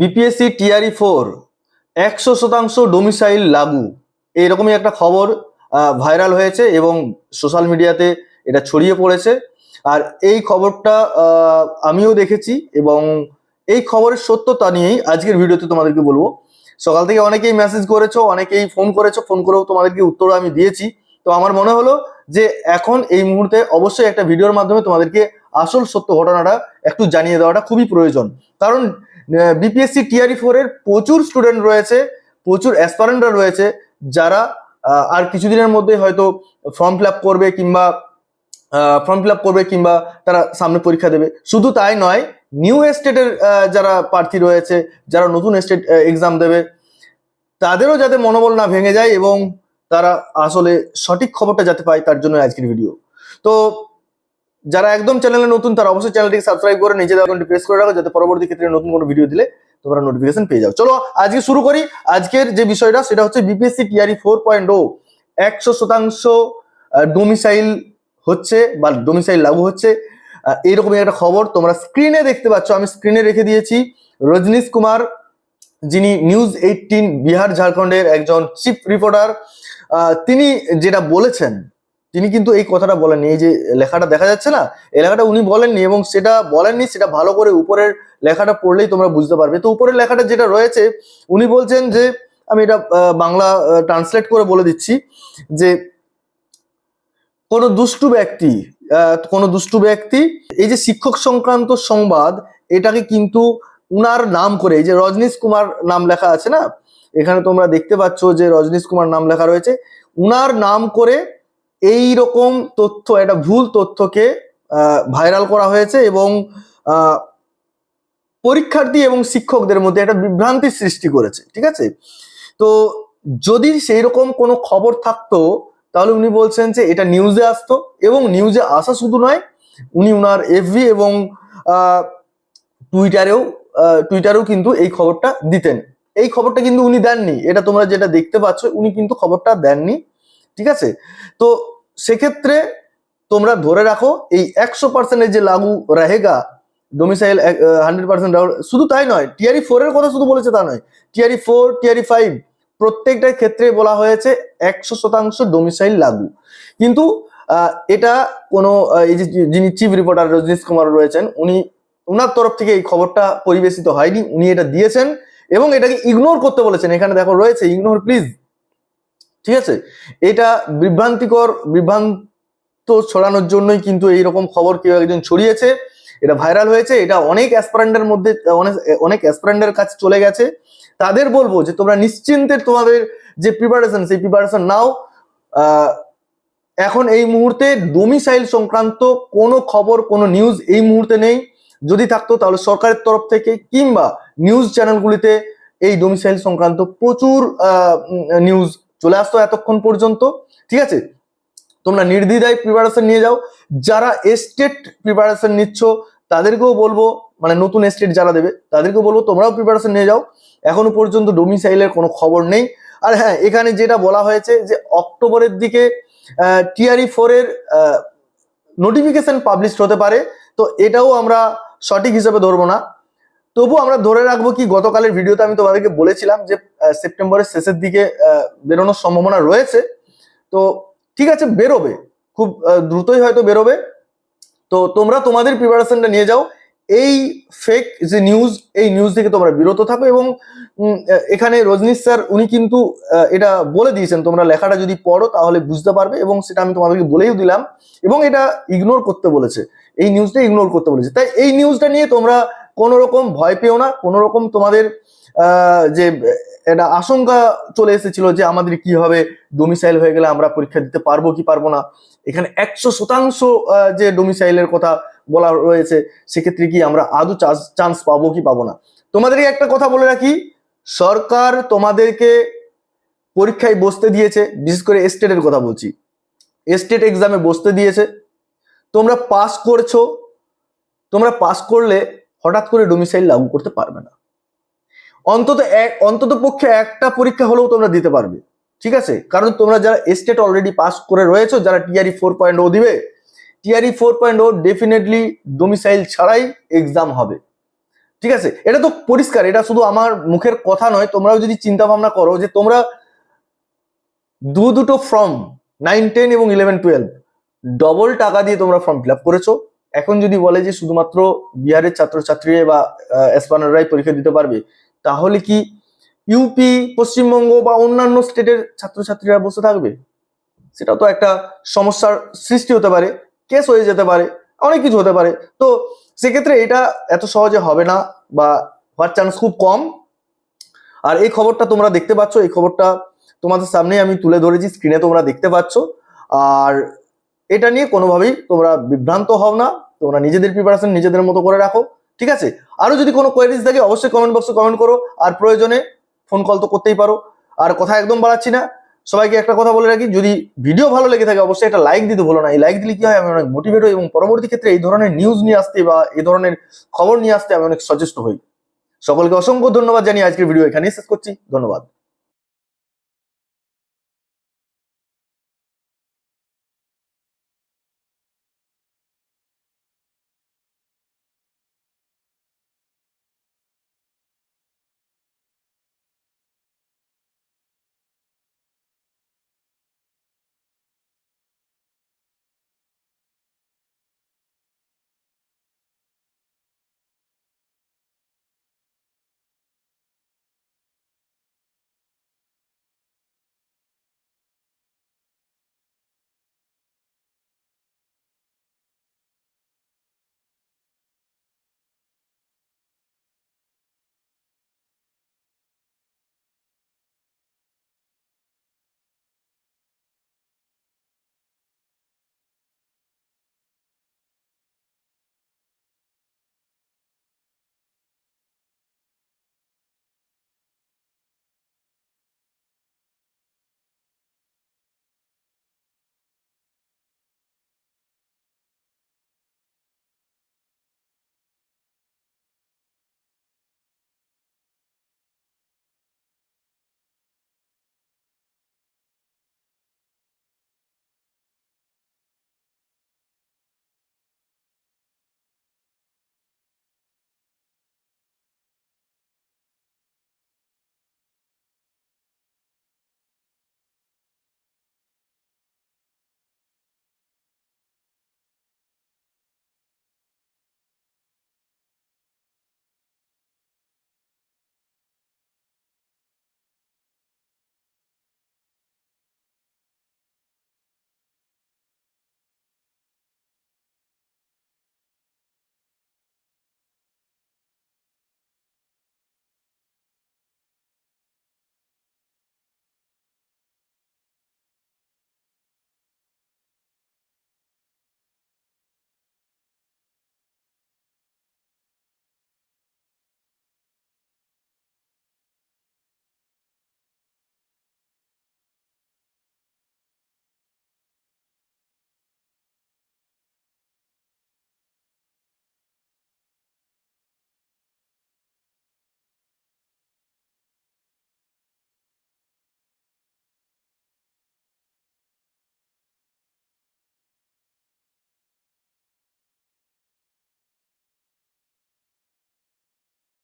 BPSC TRE four একশো শতাংশ domicile লাগু। এইরকমই একটা খবর ভাইরাল হয়েছে এবং সোশ্যাল মিডিয়াতে এটা ছড়িয়ে পড়েছে। আর এই খবরটা আমিও দেখেছি এবং এই খবরের সত্যতা নিয়েই আজকের ভিডিওতে তোমাদেরকে বলব। সকাল থেকে অনেকেই মেসেজ করেছ, অনেকেই ফোন করেছ ফোন করেও তোমাদেরকে উত্তর আমি দিয়েছি। তো আমার মনে হলো যে এখন এই মুহূর্তে অবশ্যই একটা ভিডিওর মাধ্যমে তোমাদেরকে আসল সত্য ঘটনাটা একটু জানিয়ে দেওয়াটা খুবই প্রয়োজন। কারণ বিপিএসসি টিআরই ফোর এর প্রচুর স্টুডেন্ট রয়েছে, প্রচুর অ্যাসপারেন্টরা রয়েছে, যারা আর কিছুদিনের মধ্যে হয়তো ফর্ম ফিল করবে কিংবা ফর্ম ফিল করবে কিংবা তারা সামনে পরীক্ষা দেবে। শুধু তাই নয় নিউ এস্টেটের যারা প্রার্থী রয়েছে, যারা নতুন এস্টেট এক্সাম দেবে, তাদেরও যাতে মনোবল না ভেঙে যায় এবং তারা আসলে সঠিক খবরটা যাতে পায় তার জন্য আজকের ভিডিও তো যারা একদম চ্যানেলে নতুন, তারা অবশ্যই চ্যানেলটিকে সাবস্ক্রাইব করে নিজেদের অ্যাকাউন্টে প্রেস করে রাখো, যাতে পরবর্তী ক্ষেত্রে নতুন কোনো ভিডিও দিলে তোমরা নোটিফিকেশন পেয়ে যাও। চলো, আজকে শুরু করি। আজকের যে বিষয়টা, সেটা হচ্ছে BPSC TRE four point O একশো শতাংশ ডোমিসাইল হচ্ছে বা ডোমিসাইল লাগু হচ্ছে। এইরকমই একটা খবর তোমরা স্ক্রিনে দেখতে পাচ্ছ। আমি স্ক্রিনে রেখে দিয়েছি। রজনীশ কুমার, যিনি নিউজ এইটিন বিহার, ঝাড়খণ্ডের একজন চিফ রিপোর্টার তিনি যেটা বলেছেন তিনি কিন্তু এই কথাটা বলেননি, এই যে লেখাটা দেখা যাচ্ছে না, এই লেখাটা উনি বলেননি এবং সেটা বলেননি, সেটা ভালো করে উপরের লেখাটা পড়লেই তোমরা বুঝতে পারবে। তো উপরের লেখাটা যেটা রয়েছে, উনি বলছেন যে, আমি এটা বাংলা ট্রান্সলেট করে বলে দিচ্ছি যে, কোনো দুষ্টু ব্যক্তি কোনো দুষ্টু ব্যক্তি, এই যে শিক্ষক সংক্রান্ত সংবাদ, এটাকে কিন্তু উনার নাম করে, এই যে রজনীশ কুমার নাম লেখা আছে না, এখানে তোমরা দেখতে পাচ্ছ যে রজনীশ কুমার নাম লেখা রয়েছে, উনার নাম করে এই রকম তথ্য, একটা ভুল তথ্যকে ভাইরাল করা হয়েছে এবং পরীক্ষার্থী এবং শিক্ষকদের মধ্যে একটা বিভ্রান্তির সৃষ্টি করেছে, ঠিক আছে? তো যদি সেই রকম কোনো খবর থাকতো, তাহলে উনি বলছেন যে এটা নিউজে আসতো এবং নিউজে আসা শুধু নয়, উনি উনার এফবি এবং টুইটারেও টুইটারেও কিন্তু এই খবরটা দিতেন। এই খবরটা কিন্তু উনি দেননি। এটা তোমরা যেটা দেখতে পাচ্ছ, উনি কিন্তু খবরটা দেননি। ঠিক আছে? তো সেক্ষেত্রে তোমরা ধরে রাখো, এই একশো পার্সেন্টের যে লাগু রাহেগা ডোমিসাইল হান্ড্রেড পার্সেন্ট শুধু তাই নয় টিআরই ফোর এর কথা শুধু বলেছে তা নয় টিআরই ফোর টিআরই ফাইভ প্রত্যেকটা ক্ষেত্রে বলা হয়েছে একশো শতাংশ ডোমিসাইল লাগু। কিন্তু এটা কোনো এই যে যিনি চিফ রিপোর্টার রজনীশ কুমার রয়েছেন, উনি ওনার তরফ থেকে এই খবরটা পরিবেশিত হয়নি, উনি এটা দিয়েছেন এবং এটাকে ইগনোর করতে বলেছেন। এখানে দেখো রয়েছে ইগনোর প্লিজ ঠিক আছে? এটা বিভ্রান্তিকর, বিভ্রান্ত ছড়ানোর জন্যই কিন্তু এইরকম খবর কেউ একজন ছড়িয়েছে। এটা ভাইরাল হয়েছে, এটা অনেক অ্যাসপারেন্টের মধ্যে, অনেক অ্যাসপারেন্টের কাছে চলে গেছে। তাদের বলব যে তোমরা নিশ্চিন্তে তোমাদের যে প্রিপারেশন সেই প্রিপারেশন নাও। এখন এই মুহূর্তে ডোমিসাইল সংক্রান্ত কোনো খবর, কোনো নিউজ এই মুহূর্তে নেই। যদি থাকতো তাহলে সরকারের তরফ থেকে কিংবা নিউজ চ্যানেলগুলিতে এই ডোমিসাইল সংক্রান্ত প্রচুর নিউজ চলে আসতো এতক্ষণ পর্যন্ত, ঠিক আছে? তোমরা নির্দ্বিধায় প্রিপারেশন নিয়ে যাও। যারা এস্টেট প্রিপারেশন নিচ্ছ, তাদেরকেও বলব মানে নতুন এস্টেট যারা দেবে, তাদেরকেও বলব, তোমরাও প্রিপারেশন নিয়ে যাও। এখনও পর্যন্ত ডোমিসাইলের কোনো খবর নেই। আর হ্যাঁ এখানে যেটা বলা হয়েছে যে অক্টোবরের দিকে টিআরই ফোর এর নোটিফিকেশন পাবলিশ হতে পারে। তো এটাও আমরা সঠিক হিসেবে ধরবো না। তবু আমরা ধরে রাখব কি, গতকালের ভিডিওতে আমি তোমাদেরকে বলেছিলাম যে সেপ্টেম্বরের শেষের দিকে বেরোনোর সম্ভাবনা রয়েছে। তো ঠিক আছে, বেরোবে। খুব দ্রুতই হয়তো বেরোবে। তো তোমরা তোমাদের প্রিপারেশনটা নিয়ে যাও। এই ফেক যে নিউজ এই নিউজ থেকে তোমরা বিরত থাকো এবং এখানে রজনীশ স্যার, উনি কিন্তু এটা বলে দিয়েছেন, তোমরা লেখাটা যদি পড়ো তাহলে বুঝতে পারবে এবং সেটা আমি তোমাদেরকে বলেও দিলাম এবং এটা ইগনোর করতে বলেছে। এই নিউজটা ইগনোর করতে বলেছে। তাই এই নিউজটা নিয়ে তোমরা কোনো রকম ভয় পেও না কোনো রকম তোমাদের যে, এটা আশঙ্কা চলে এসেছিল যে আমাদের কি হবে ডোমিসাইল হয়ে গেলে আমরা পরীক্ষা দিতে পারব কি পারব না। এখানে একশো শতাংশ যে ডোমিসাইলের কথা বলা রয়েছে, সেক্ষেত্রে কি আমরা আদৌ চান্স পাবো কি পাবো না। তোমাদেরকে একটা কথা বলে রাখি, সরকার তোমাদেরকে পরীক্ষায় বসতে দিয়েছে, বিশেষ করে এস্টেটের কথা বলছি। এস্টেট এক্সামে বসতে দিয়েছে, তোমরা পাস করছ, তোমরা পাস করলে হঠাৎ করে ডোমিসাইল লাগু করতে পারবে না। অন্তত এক, অন্তত পক্ষে একটা পরীক্ষা হলেও তোমরা দিতে পারবে। ঠিক আছে? কারণ তোমরা যারা স্টেট অলরেডি পাস করে রয়েছো, যারা টিআরই ফোর পয়েন্ট ও দিবে TRE four point O definitely domicile ছাড়াই এক্সাম হবে। ঠিক আছে? এটা তো পরিষ্কার, এটা শুধু আমার মুখের কথা নয়, তোমরাও যদি চিন্তা ভাবনা করো যে তোমরা দু দুটো ফর্ম নাইন টেন এবং ইলেভেন টুয়েলভ ডবল টাকা দিয়ে তোমরা ফর্ম ফিল আপ করেছ। এখন যদি বলে যে শুধুমাত্র বিহারের ছাত্রছাত্রীরা বা এসপানাররাই পরীক্ষা দিতে পারবে, তাহলে কি ইউপি পশ্চিমবঙ্গ বা অন্যান্য স্টেটের ছাত্রছাত্রীরা বসে থাকবে? সেটা তো একটা সমস্যার সৃষ্টি হতে পারে কেস হয়ে যেতে পারে, অনেক কিছু হতে পারে। তো সেক্ষেত্রে এটা এত সহজে হবে না বা হওয়ার চান্স খুব কম। আর এই খবরটা তোমরা দেখতে পাচ্ছ, এই খবরটা তোমাদের সামনে আমি তুলে ধরেছি স্ক্রিনে তোমরা দেখতে পাচ্ছ। আর এটা নিয়ে কোনোভাবেই তোমরা বিভ্রান্ত হও না। তোমরা নিজেদের প্রিপারেশন নিজেদের মতো করে রাখো, ঠিক আছে? আরও যদি কোনো কোয়ারিজ থাকে, অবশ্যই কমেন্ট বক্সে কমেন্ট করো, আর প্রয়োজনে ফোন কল তো করতেই পারো। আর কথা একদম বাড়াচ্ছি না। সবাইকে একটা কথা বলে রাখি, যদি ভিডিও ভালো লেগে থাকে, অবশ্যই একটা লাইক দিতে ভুলো না। এই লাইক দিলে কি হয়? আমি অনেক মোটিভেট হই এবং পরবর্তী ক্ষেত্রে এই ধরনের নিউজ নিয়ে আসতে বা এই ধরনের খবর নিয়ে আসতে আমি অনেক সচেষ্ট হই। সকলকে অসংখ্য ধন্যবাদ জানিয়ে আজকের ভিডিও এখানেই শেষ করছি। ধন্যবাদ।